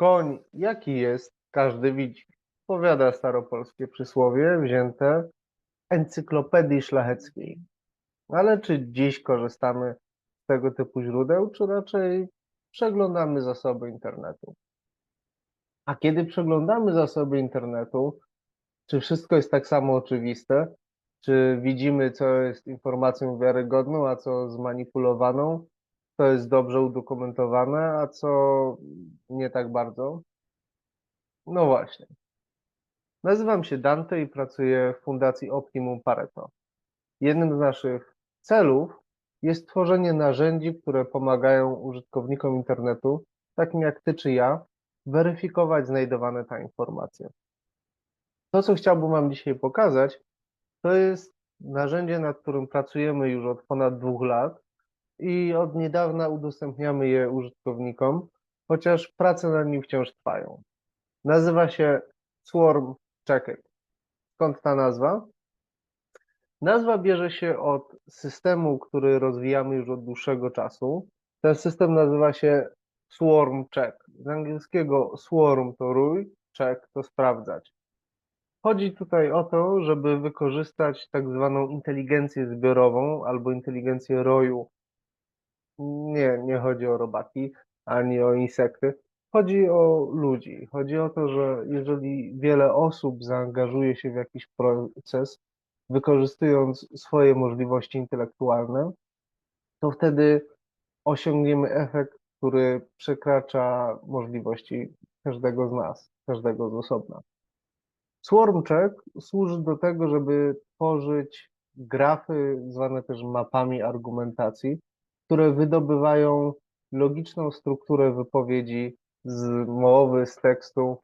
Koń jaki jest, każdy widzi. Powiada staropolskie przysłowie wzięte encyklopedii szlacheckiej. Ale czy dziś korzystamy z tego typu źródeł, czy raczej przeglądamy zasoby internetu? A kiedy przeglądamy zasoby internetu, czy wszystko jest tak samo oczywiste? Czy widzimy, co jest informacją wiarygodną, a co zmanipulowaną? Co jest dobrze udokumentowane, a co nie tak bardzo? No właśnie. Nazywam się Dante i pracuję w Fundacji Optimum Pareto. Jednym z naszych celów jest tworzenie narzędzi, które pomagają użytkownikom internetu, takim jak ty czy ja, weryfikować znajdowane tam informacje. To, co chciałbym Wam dzisiaj pokazać, to jest narzędzie, nad którym pracujemy już od ponad dwóch lat i od niedawna udostępniamy je użytkownikom, chociaż prace nad nim wciąż trwają. Nazywa się Swarm Checker. Skąd ta nazwa? Nazwa bierze się od systemu, który rozwijamy już od dłuższego czasu. Ten system nazywa się Swarm Check. Z angielskiego swarm to rój, check to sprawdzać. Chodzi tutaj o to, żeby wykorzystać tak zwaną inteligencję zbiorową albo inteligencję roju. Nie, nie chodzi o robaki ani o insekty. Chodzi o ludzi. Chodzi o to, że jeżeli wiele osób zaangażuje się w jakiś proces, wykorzystując swoje możliwości intelektualne, to wtedy osiągniemy efekt, który przekracza możliwości każdego z nas, każdego z osobna. Swarmcheck służy do tego, żeby tworzyć grafy, zwane też mapami argumentacji, które wydobywają logiczną strukturę wypowiedzi z mowy, z tekstu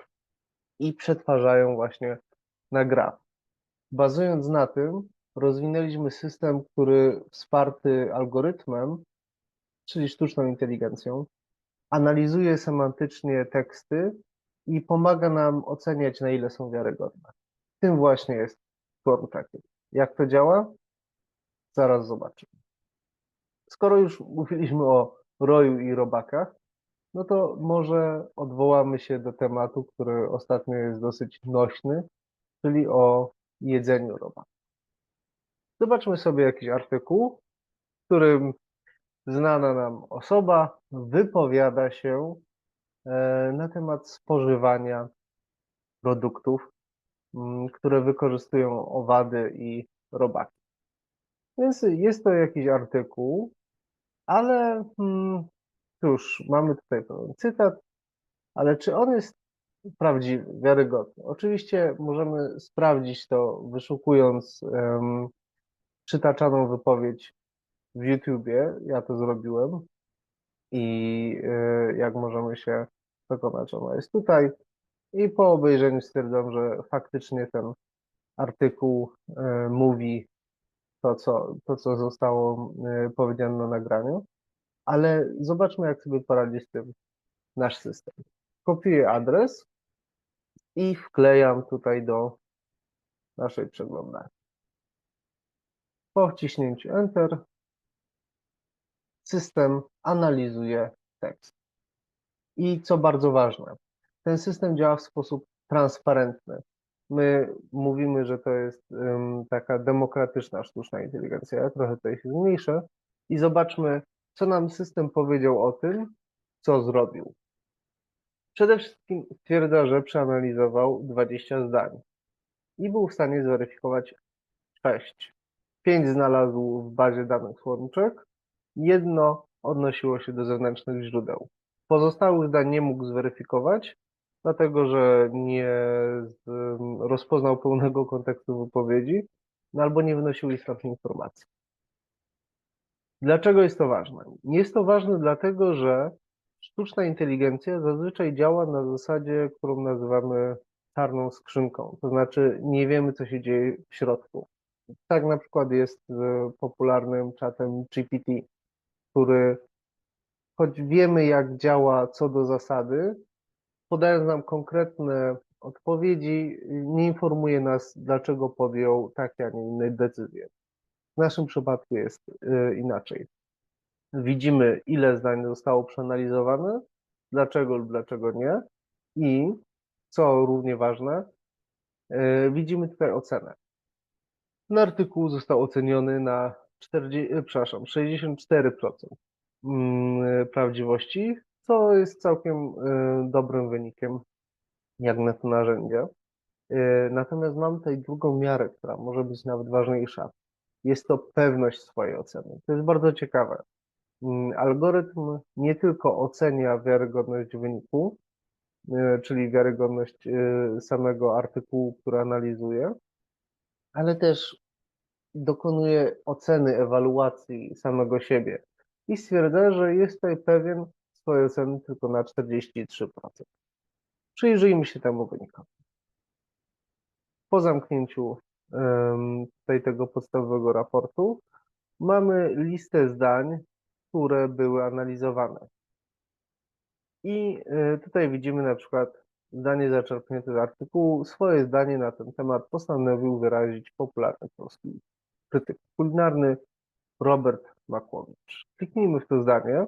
i przetwarzają właśnie na graf. Bazując na tym, rozwinęliśmy system, który wsparty algorytmem, czyli sztuczną inteligencją, analizuje semantycznie teksty i pomaga nam oceniać, na ile są wiarygodne. Tym właśnie jest Stormtracking. Jak to działa? Zaraz zobaczymy. Skoro już mówiliśmy o roju i robakach, no to może odwołamy się do tematu, który ostatnio jest dosyć nośny, czyli o jedzeniu robaków. Zobaczmy sobie jakiś artykuł, w którym znana nam osoba wypowiada się e, na temat spożywania produktów, mm, które wykorzystują owady i robaki. Więc jest to jakiś artykuł, ale hmm, cóż, mamy tutaj pewien cytat, ale czy on jest prawdziwy, wiarygodny? Oczywiście możemy sprawdzić to wyszukując um, przytaczaną wypowiedź w YouTubie. Ja to zrobiłem i y, jak możemy się przekonać, ona jest tutaj. I po obejrzeniu stwierdzam, że faktycznie ten artykuł y, mówi to co, to, co zostało y, powiedziane na nagraniu. Ale zobaczmy, jak sobie poradzi z tym nasz system. Kopiuję adres i wklejam tutaj do naszej przeglądarki. Po wciśnięciu Enter system analizuje tekst. I co bardzo ważne, ten system działa w sposób transparentny. My mówimy, że to jest taka demokratyczna sztuczna inteligencja. Ja trochę tutaj się zmniejszę i zobaczmy, co nam system powiedział o tym, co zrobił. Przede wszystkim stwierdza, że przeanalizował 20 zdań i był w stanie zweryfikować 6. 5 znalazł w bazie danych Swarmcheck, jedno odnosiło się do zewnętrznych źródeł. Pozostałych zdań nie mógł zweryfikować, dlatego że nie rozpoznał pełnego kontekstu wypowiedzi no albo nie wnosił istotnych informacji. Dlaczego jest to ważne? Jest to ważne dlatego, że sztuczna inteligencja zazwyczaj działa na zasadzie, którą nazywamy czarną skrzynką, to znaczy nie wiemy, co się dzieje w środku. Tak na przykład jest z popularnym czatem GPT, który choć wiemy, jak działa co do zasady, podając nam konkretne odpowiedzi, nie informuje nas, dlaczego podjął takie, a nie inne decyzje. W naszym przypadku jest y, inaczej. Widzimy, ile zdań zostało przeanalizowane, dlaczego lub dlaczego nie, I co równie ważne, e, widzimy tutaj ocenę. Ten artykuł został oceniony na 40, e, przepraszam, 64% mm, prawdziwości, co jest całkiem e, dobrym wynikiem jak na to narzędzie. E, Natomiast mam tutaj drugą miarę, która może być nawet ważniejsza. Jest to pewność swojej oceny. To jest bardzo ciekawe. Mm, Algorytm nie tylko ocenia wiarygodność wyniku, e, czyli wiarygodność samego artykułu, który analizuje, ale też dokonuje oceny, ewaluacji samego siebie i stwierdza, że jest tutaj pewien oceny tylko na 43%. Przyjrzyjmy się temu wynikowi. Po zamknięciu tutaj tego podstawowego raportu mamy listę zdań, które były analizowane. I y, tutaj widzimy na przykład zdanie zaczerpnięte z artykułu. Swoje zdanie na ten temat postanowił wyrazić popularny polski krytyk kulinarny Robert Makłowicz. Kliknijmy w to zdanie,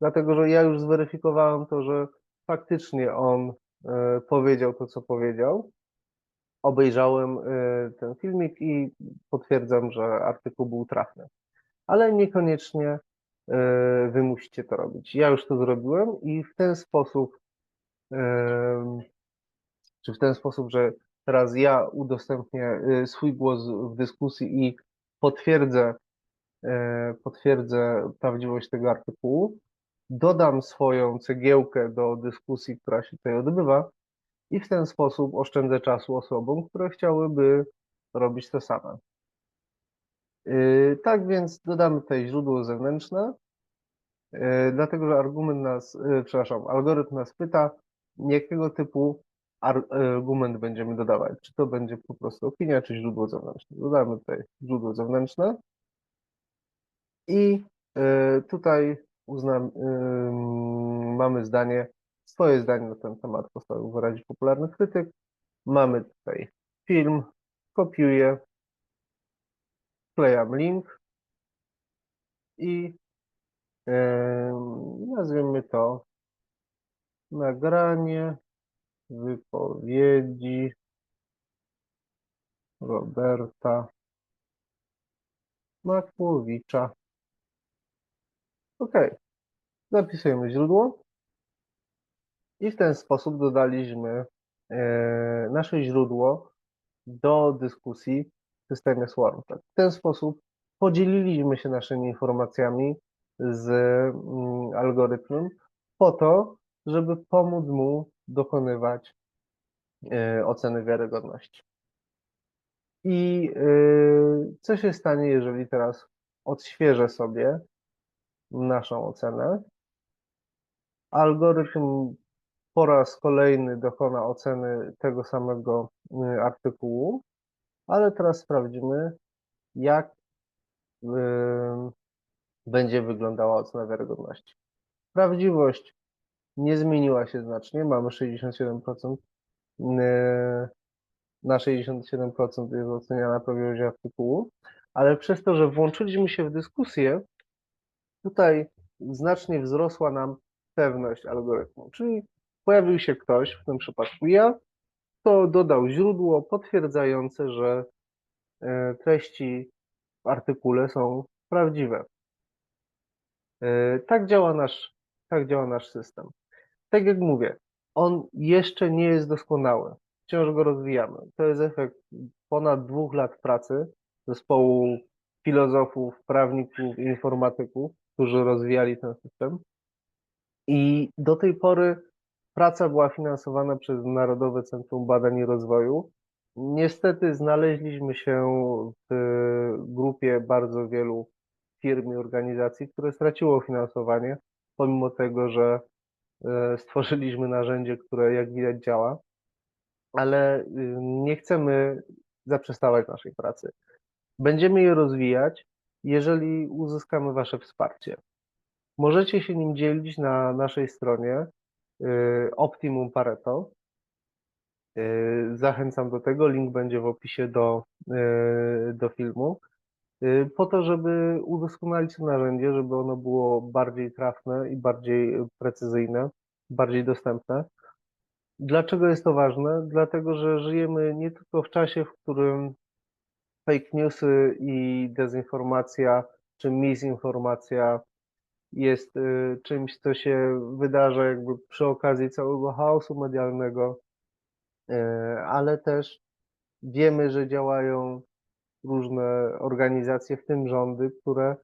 dlatego że ja już zweryfikowałem to, że faktycznie on e, powiedział to, co powiedział. Obejrzałem e, ten filmik i potwierdzam, że artykuł był trafny. Ale niekoniecznie e, wy musicie to robić. Ja już to zrobiłem i w ten sposób, czy w ten sposób, że teraz ja udostępnię swój głos w dyskusji i potwierdzę, potwierdzę prawdziwość tego artykułu, dodam swoją cegiełkę do dyskusji, która się tutaj odbywa i w ten sposób oszczędzę czasu osobom, które chciałyby robić to same. Yy, Tak więc dodamy tutaj źródło zewnętrzne, yy, dlatego że argument nas, yy, przepraszam, algorytm nas pyta, jakiego typu ar- argument będziemy dodawać. Czy to będzie po prostu opinia, czy źródło zewnętrzne. Dodamy tutaj źródło zewnętrzne i tutaj uznam, yy, mamy zdanie, swoje zdanie na ten temat postanowił wyrazić popularny krytyk. Mamy tutaj film, kopiuję, wklejam link i em, nazwiemy to nagranie wypowiedzi Roberta Makłowicza. OK. Zapisujemy źródło i w ten sposób dodaliśmy e, nasze źródło do dyskusji w systemie SwarmTech. W ten sposób podzieliliśmy się naszymi informacjami z mm, algorytmem po to, żeby pomóc mu dokonywać e, oceny wiarygodności. I e, co się stanie, jeżeli teraz odświeżę sobie naszą ocenę? Algorytm po raz kolejny dokona oceny tego samego y, artykułu, ale teraz sprawdzimy, jak y, będzie wyglądała ocena wiarygodności. Prawdziwość nie zmieniła się znacznie, mamy 67%. y, Na 67% jest oceniana prawidłowość artykułu, ale przez to, że włączyliśmy się w dyskusję, tutaj znacznie wzrosła nam pewność algorytmu. Czyli pojawił się ktoś, w tym przypadku ja, kto dodał źródło potwierdzające, że e, treści w artykule są prawdziwe. E, Tak działa nasz, tak działa nasz system. Tak jak mówię, on jeszcze nie jest doskonały. Wciąż go rozwijamy. To jest efekt ponad dwóch lat pracy zespołu filozofów, prawników, informatyków, którzy rozwijali ten system. I do tej pory praca była finansowana przez Narodowe Centrum Badań i Rozwoju. Niestety znaleźliśmy się w grupie bardzo wielu firm i organizacji, które straciło finansowanie, pomimo tego, że e, stworzyliśmy narzędzie, które jak widać działa, ale y, nie chcemy zaprzestawać naszej pracy. Będziemy je rozwijać, jeżeli uzyskamy Wasze wsparcie. Możecie się nim dzielić na naszej stronie y, Optimum Pareto. Y, Zachęcam do tego, link będzie w opisie do, y, do filmu. Po to, żeby udoskonalić to narzędzie, żeby ono było bardziej trafne i bardziej precyzyjne, bardziej dostępne. Dlaczego jest to ważne? Dlatego, że żyjemy nie tylko w czasie, w którym fake newsy i dezinformacja czy misinformacja jest y, czymś, co się wydarza jakby przy okazji całego chaosu medialnego, y, ale też wiemy, że działają różne organizacje, w tym rządy, które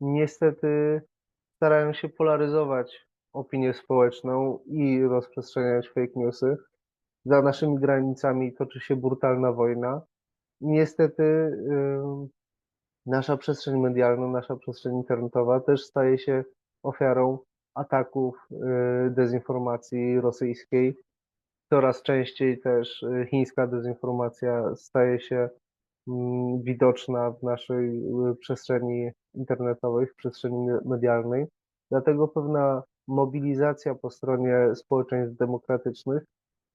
niestety starają się polaryzować opinię społeczną i rozprzestrzeniać fake newsy. Za naszymi granicami toczy się brutalna wojna. Niestety nasza przestrzeń medialna, nasza przestrzeń internetowa też staje się ofiarą ataków y, dezinformacji rosyjskiej. Coraz częściej też y, chińska dezinformacja staje się mm, widoczna w naszej y, przestrzeni internetowej, w przestrzeni me- medialnej. Dlatego pewna mobilizacja po stronie społeczeństw demokratycznych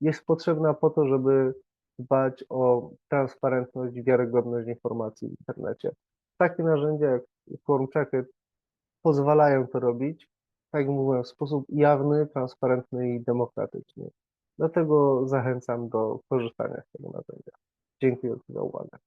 jest potrzebna po to, żeby dbać o transparentność i wiarygodność informacji w internecie. Takie narzędzia jak Quorum Checker pozwalają to robić, tak jak mówiłem, w sposób jawny, transparentny i demokratyczny. Dlatego zachęcam do korzystania z tego narzędzia. Dziękuję za uwagę.